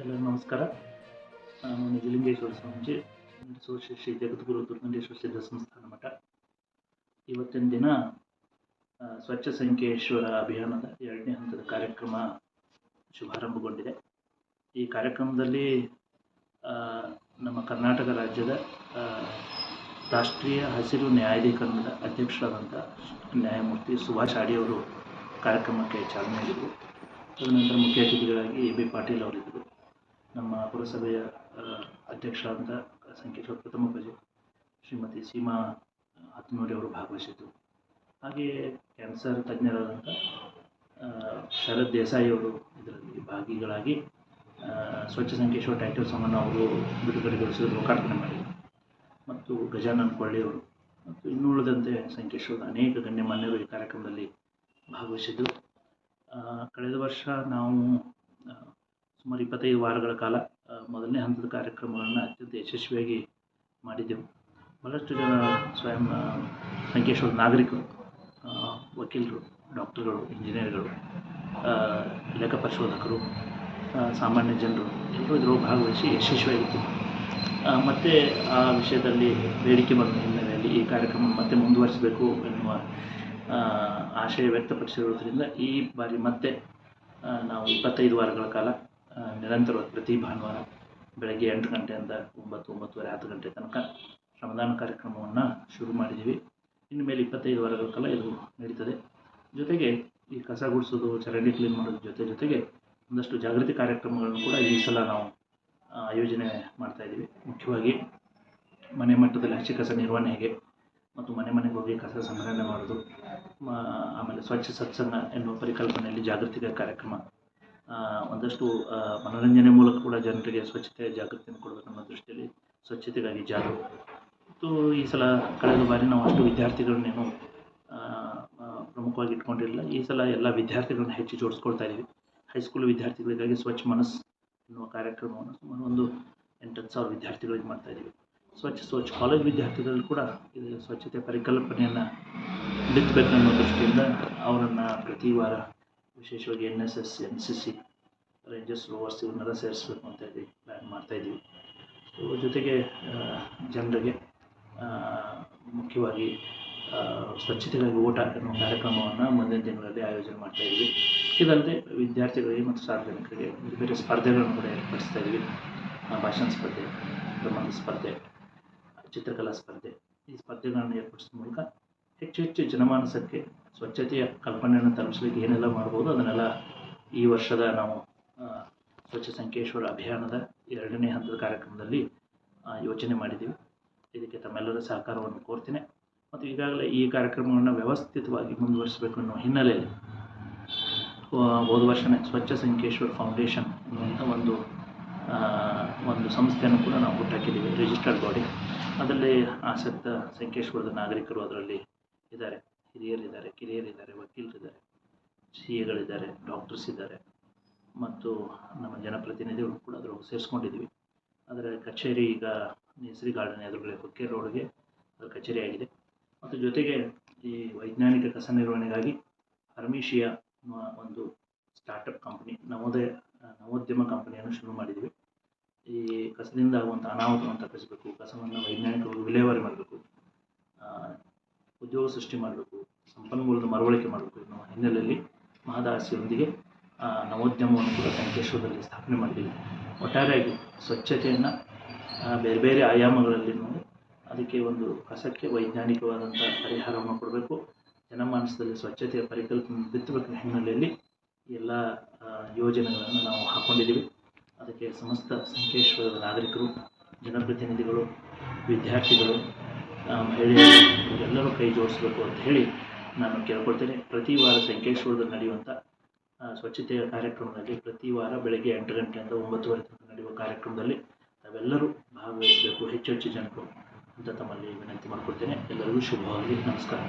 ಎಲ್ಲರಿಗೂ ನಮಸ್ಕಾರ. ನಾನು ನಿಜಲಿಂಗೇಶ್ವರ ಸ್ವಾಮೀಜಿ ಸೋಶ್ರೀ ಶ್ರೀ ಜಗದ್ಗುರು ದುರ್ಗಂಡೇಶ್ವರ ಸಿದ್ಧ ಸಂಸ್ಥಾನ ಮಠ. ಇವತ್ತಿನ ದಿನ ಸ್ವಚ್ಛ ಸಂಖ್ಯೇಶ್ವರ ಅಭಿಯಾನದ ಎರಡನೇ ಹಂತದ ಕಾರ್ಯಕ್ರಮ ಶುಭಾರಂಭಗೊಂಡಿದೆ. ಈ ಕಾರ್ಯಕ್ರಮದಲ್ಲಿ ನಮ್ಮ ಕರ್ನಾಟಕ ರಾಜ್ಯದ ರಾಷ್ಟ್ರೀಯ ಹಸಿರು ನ್ಯಾಯಾಧೀಕರಣದ ಅಧ್ಯಕ್ಷರಾದಂಥ ನ್ಯಾಯಮೂರ್ತಿ ಸುಭಾಷ್ ಅಡಿಯವರು ಕಾರ್ಯಕ್ರಮಕ್ಕೆ ಚಾಲನೆ ನೀಡಿದರು. ತದನಂತರ ಮುಖ್ಯ ಅತಿಥಿಗಳಾಗಿ ಎ ಬಿ ಪಾಟೀಲ್ ಅವರಿದ್ದರು. ನಮ್ಮ ಪುರಸಭೆಯ ಅಧ್ಯಕ್ಷರಾದಂಥ ಸಂಕೇಶ್ವರ ಪ್ರಥಮ ಪ್ರಜೆ ಶ್ರೀಮತಿ ಸೀಮಾ ಹತ್ನೂರಿ ಅವರು ಭಾಗವಹಿಸಿದ್ದರು ಹಾಗೆಯೇ ಕ್ಯಾನ್ಸರ್ ತಜ್ಞರಾದಂಥ ಶರದ್ ದೇಸಾಯಿ ಅವರು ಇದರಲ್ಲಿ ಭಾಗಿಗಳಾಗಿ ಸ್ವಚ್ಛ ಸಂಕೇಶ್ವರ ಟೈಟಲ್ ಸಾಂಗನ್ನು ಅವರು ಬಿಡುಗಡೆಗೊಳಿಸಿದ ಲೋಕಾರ್ಪಣೆ ಮಾಡಿದರು. ಮತ್ತು ಗಜಾನನ್ ಕೊಳ್ಳಿಯವರು. ಮತ್ತು ಇನ್ನುಳಿದಂತೆ ಸಂಕೇಶ್ವರದ ಅನೇಕ ಗಣ್ಯಮಾನ್ಯರು ಈ ಕಾರ್ಯಕ್ರಮದಲ್ಲಿ ಭಾಗವಹಿಸಿದ್ದರು ಆ, ಕಳೆದ ವರ್ಷ ನಾವು ಸುಮಾರು ಇಪ್ಪತ್ತೈದು ವಾರಗಳ ಕಾಲ ಮೊದಲನೇ ಹಂತದ ಕಾರ್ಯಕ್ರಮಗಳನ್ನು ಅತ್ಯಂತ ಯಶಸ್ವಿಯಾಗಿ ಮಾಡಿದ್ದೆವು. ಬಹಳಷ್ಟು ಜನ ಸ್ವಯಂ ಸಂಕೇಶ್ವರ ನಾಗರಿಕರು ವಕೀಲರು ಡಾಕ್ಟರ್ಗಳು ಇಂಜಿನಿಯರ್ಗಳು ಲೆಕ್ಕ ಪರಿಶೋಧಕರು ಸಾಮಾನ್ಯ ಜನರು ಎಲ್ಲರೂ ಇದರೊಳಗೆ ಭಾಗವಹಿಸಿ ಯಶಸ್ವಿಯಾಗಿತ್ತು ಮತ್ತು ಆ ವಿಷಯದಲ್ಲಿ ಬೇಡಿಕೆ ಬಂದ ಹಿನ್ನೆಲೆಯಲ್ಲಿ ಈ ಕಾರ್ಯಕ್ರಮ ಮತ್ತೆ ಮುಂದುವರಿಸಬೇಕು ಎನ್ನುವ ಆಶಯ ವ್ಯಕ್ತಪಡಿಸಿರೋದ್ರಿಂದ ಈ ಬಾರಿ ಮತ್ತೆ ನಾವು ಇಪ್ಪತ್ತೈದು ವಾರಗಳ ಕಾಲ ನಿರಂತರ ನಿರಂತರವಾಗಿ ಪ್ರತಿ ಭಾನುವಾರ ಬೆಳಗ್ಗೆ ಎಂಟು ಗಂಟೆಯಿಂದ ಒಂಬತ್ತು, ಒಂಬತ್ತುವರೆ, ಹತ್ತು ಗಂಟೆ ತನಕ ಶ್ರಮದಾನ ಕಾರ್ಯಕ್ರಮವನ್ನು ಶುರು ಮಾಡಿದ್ದೀವಿ. ಇನ್ನು ಮೇಲೆ ಇಪ್ಪತ್ತೈದು ವಾರಗಳ ಕಾಲ ಇದು ನಡೀತದೆ. ಜೊತೆಗೆ ಈ ಕಸ ಗುಡಿಸೋದು, ಚರಂಡಿ ಕ್ಲೀನ್ ಮಾಡೋದ್ರ ಜೊತೆ ಜೊತೆಗೆ ಒಂದಷ್ಟು ಜಾಗೃತಿ ಕಾರ್ಯಕ್ರಮಗಳನ್ನು ಕೂಡ ಈ ಸಲ ನಾವು ಆಯೋಜನೆ ಮಾಡ್ತಾ ಇದ್ದೀವಿ. ಮುಖ್ಯವಾಗಿ ಮನೆ ಮಟ್ಟದಲ್ಲಿ ಹಸಿ ಕಸ ನಿರ್ವಹಣೆ ಹೇಗೆ ಮತ್ತು ಮನೆ ಮನೆಗೆ ಹೋಗಿ ಕಸ ಸಂಗ್ರಹಣೆ ಮಾಡೋದು ಆಮೇಲೆ ಸ್ವಚ್ಛ ಸತ್ಸಂಗ ಎನ್ನುವ ಪರಿಕಲ್ಪನೆಯಲ್ಲಿ ಜಾಗೃತಿಕ ಕಾರ್ಯಕ್ರಮ. ಒಂದಷ್ಟು ಮನೋರಂಜನೆ ಮೂಲಕ ಕೂಡ ಜನರಿಗೆ ಸ್ವಚ್ಛತೆ, ಜಾಗೃತಿಯನ್ನು ಕೊಡಬೇಕು ಅನ್ನೋ ದೃಷ್ಟಿಯಲ್ಲಿ ಸ್ವಚ್ಛತೆಗಾಗಿ ಜಾಗೃತಿ ಮತ್ತು ಈ ಸಲ ಕಳೆದ ಬಾರಿ ನಾವು ಅಷ್ಟು ವಿದ್ಯಾರ್ಥಿಗಳನ್ನೇನು ಪ್ರಮುಖವಾಗಿ ಇಟ್ಕೊಂಡಿರಲಿಲ್ಲ. ಈ ಸಲ ಎಲ್ಲ ವಿದ್ಯಾರ್ಥಿಗಳನ್ನ ಹೆಚ್ಚು ಜೋಡಿಸ್ಕೊಳ್ತಾ ಇದ್ದೀವಿ. ಹೈಸ್ಕೂಲ್ ವಿದ್ಯಾರ್ಥಿಗಳಿಗಾಗಿ ಸ್ವಚ್ಛ ಮನಸ್ಸು ಎನ್ನುವ ಕಾರ್ಯಕ್ರಮವನ್ನು ಸುಮಾರು ಒಂದು ಎಂಟತ್ತು ಸಾವಿರ ವಿದ್ಯಾರ್ಥಿಗಳಿಗೆ ಮಾಡ್ತಾ ಇದ್ದೀವಿ. ಸ್ವಚ್ಛ ಸ್ವಚ್ಛ ಕಾಲೇಜ್ ವಿದ್ಯಾರ್ಥಿಗಳು ಕೂಡ ಇದು ಸ್ವಚ್ಛತೆ ಪರಿಕಲ್ಪನೆಯನ್ನು ಬಿತ್ತಬೇಕು ಅನ್ನೋ ದೃಷ್ಟಿಯಿಂದ ಅವರನ್ನು ಪ್ರತಿ ವಾರ ವಿಶೇಷವಾಗಿ N S S N C C rangers rovers ಇವನ್ನೆಲ್ಲ ಸೇರಿಸ್ಬೇಕು ಅಂತ ಹೇಳಿ ಪ್ಲ್ಯಾನ್ ಮಾಡ್ತಾಯಿದ್ದೀವಿ ಸೊ ಜೊತೆಗೆ ಜನರಿಗೆ ಮುಖ್ಯವಾಗಿ ಸ್ವಚ್ಛತೆಗಾಗಿ ಓಟ ಅನ್ನೋ ಕಾರ್ಯಕ್ರಮವನ್ನು ಮುಂದಿನ ದಿನಗಳಲ್ಲಿ ಆಯೋಜನೆ ಮಾಡ್ತಾ ಇದ್ದೀವಿ. ಇದಲ್ಲದೆ ವಿದ್ಯಾರ್ಥಿಗಳಿಗೆ ಮತ್ತು ಸಾರ್ವಜನಿಕರಿಗೆ ಬೇರೆ ಸ್ಪರ್ಧೆಗಳನ್ನು ಕೂಡ ಏರ್ಪಡಿಸ್ತಾ ಇದ್ದೀವಿ. ಭಾಷಣ ಸ್ಪರ್ಧೆ, ಪ್ರಬಂಧ ಸ್ಪರ್ಧೆ. ಚಿತ್ರಕಲಾ ಸ್ಪರ್ಧೆ. ಈ ಸ್ಪರ್ಧೆಗಳನ್ನು ಏರ್ಪಡಿಸೋ ಮೂಲಕ ಹೆಚ್ಚು ಹೆಚ್ಚು ಜನಮಾನಸಕ್ಕೆ ಸ್ವಚ್ಛತೆಯ ಕಲ್ಪನೆಯನ್ನು ತಲುಪಿಸಲಿಕ್ಕೆ ಏನೆಲ್ಲ ಮಾಡ್ಬೋದು, ಅದನ್ನೆಲ್ಲ ಈ ವರ್ಷದ ನಾವು ಸ್ವಚ್ಛ ಸಂಕೇಶ್ವರ ಅಭಿಯಾನದ ಎರಡನೇ ಹಂತದ ಕಾರ್ಯಕ್ರಮದಲ್ಲಿ ಯೋಚನೆ ಮಾಡಿದ್ದೀವಿ. ಇದಕ್ಕೆ ತಮ್ಮೆಲ್ಲರ ಸಹಕಾರವನ್ನು ಕೋರ್ತೀನಿ. ಮತ್ತು ಈಗಾಗಲೇ ಈ ಕಾರ್ಯಕ್ರಮವನ್ನು ವ್ಯವಸ್ಥಿತವಾಗಿ ಮುಂದುವರಿಸಬೇಕು ಅನ್ನೋ ಹಿನ್ನೆಲೆಯಲ್ಲಿ ಹೋದ ವರ್ಷನೇ ಸ್ವಚ್ಛ ಸಂಕೇಶ್ವರ್ ಫೌಂಡೇಶನ್ ಅನ್ನುವಂಥ ಒಂದು ಒಂದು ಸಂಸ್ಥೆಯನ್ನು ಕೂಡ ನಾವು ಹುಟ್ಟಾಕಿದ್ದೀವಿ ರಿಜಿಸ್ಟರ್ಡ್ ಬಾಡಿ ಅದರಲ್ಲಿ ಆಸಕ್ತ ಸಂಕೇಶ್ವರದ ನಾಗರಿಕರು ಅದರಲ್ಲಿ ಇದ್ದಾರೆ. ಹಿರಿಯರಿದ್ದಾರೆ, ಕಿರಿಯರಿದ್ದಾರೆ, ವಕೀಲರಿದ್ದಾರೆ, ಸಿ ಎಗಳಿದ್ದಾರೆ ಡಾಕ್ಟರ್ಸ್ ಇದ್ದಾರೆ. ಮತ್ತು ನಮ್ಮ ಜನಪ್ರತಿನಿಧಿಗಳು ಕೂಡ ಅದರೊಳಗೆ ಸೇರಿಸ್ಕೊಂಡಿದ್ದೀವಿ. ಅದರ ಕಚೇರಿ ಈಗ ನೇಸರಿ ಗಾರ್ಡನ್ ಎದುರುಗಡೆ ಕೊಕ್ಕೆ ರೋಡ್ಗೆ ಅದರ ಕಚೇರಿ ಆಗಿದೆ. ಮತ್ತು ಜೊತೆಗೆ ಈ ವೈಜ್ಞಾನಿಕ ಕಸ ನಿರ್ವಹಣೆಗಾಗಿ ಹರ್ಮೀಶಿಯಾ ಒಂದು ಸ್ಟಾರ್ಟಪ್ ಕಂಪ್ನಿ ನವೋದಯ, ನವೋದ್ಯಮ ಕಂಪನಿಯನ್ನು ಶುರು ಮಾಡಿದ್ದೀವಿ. ಈ ಕಸದಿಂದ ಆಗುವಂಥ ಅನಾಹುತವನ್ನು ತಪ್ಪಿಸಬೇಕು, ಕಸವನ್ನು ವೈಜ್ಞಾನಿಕವಾಗಿ ವಿಲೇವಾರಿ ಮಾಡಬೇಕು ಉದ್ಯೋಗ ಸೃಷ್ಟಿ ಮಾಡಬೇಕು, ಸಂಪನ್ಮೂಲದ ಮರವಳಿಕೆ ಮಾಡಬೇಕು ಎನ್ನುವ ಹಿನ್ನೆಲೆಯಲ್ಲಿ ಮಹದಾಸಿಯೊಂದಿಗೆ ನವೋದ್ಯಮವನ್ನು ಕೂಡ ಸಂಕೇಶ್ವರದಲ್ಲಿ ಸ್ಥಾಪನೆ ಮಾಡಿದ್ದೀವಿ ಒಟ್ಟಾರೆಯಾಗಿ ಸ್ವಚ್ಛತೆಯನ್ನು ಬೇರೆ ಬೇರೆ ಆಯಾಮಗಳಲ್ಲಿ ನೋಡಿ, ಅದಕ್ಕೆ ಒಂದು ಕಸಕ್ಕೆ ವೈಜ್ಞಾನಿಕವಾದಂಥ ಪರಿಹಾರವನ್ನು ಕೊಡಬೇಕು, ಜನಮಾನಸದಲ್ಲಿ ಸ್ವಚ್ಛತೆಯ ಪರಿಕಲ್ಪನೆ ಬಿತ್ತಬೇಕು ಹಿನ್ನೆಲೆಯಲ್ಲಿ ಎಲ್ಲ ಯೋಜನೆಗಳನ್ನು ನಾವು ಹಾಕ್ಕೊಂಡಿದ್ದೀವಿ ಅದಕ್ಕೆ ಸಮಸ್ತ ಸಂಕೇಶ್ವರದ ನಾಗರಿಕರು, ಜನಪ್ರತಿನಿಧಿಗಳು, ವಿದ್ಯಾರ್ಥಿಗಳು ಮಹಿಳೆಯರು, ಎಲ್ಲರೂ ಕೈ ಜೋಡಿಸಬೇಕು ಅಂತ ಹೇಳಿ ನಾನು ಕೇಳ್ಕೊಳ್ತೇನೆ. ಪ್ರತಿ ವಾರ ಸಂಕೇಶ್ವರದಲ್ಲಿ ನಡೆಯುವಂಥ ಸ್ವಚ್ಛತೆಯ ಕಾರ್ಯಕ್ರಮದಲ್ಲಿ ಪ್ರತಿ ವಾರ ಬೆಳಗ್ಗೆ ಎಂಟು ಗಂಟೆಯಿಂದ ಒಂಬತ್ತುವರೆ ತನಕ ನಡೆಯುವ ಕಾರ್ಯಕ್ರಮದಲ್ಲಿ ತಾವೆಲ್ಲರೂ ಭಾಗವಹಿಸಬೇಕು, ಹೆಚ್ಚು ಹೆಚ್ಚು ಜನರು ಅಂತ ತಮ್ಮಲ್ಲಿ ವಿನಂತಿ ಮಾಡಿಕೊಡ್ತೇನೆ ಎಲ್ಲರಿಗೂ ಶುಭವಾಗಲಿ, ನಮಸ್ಕಾರ.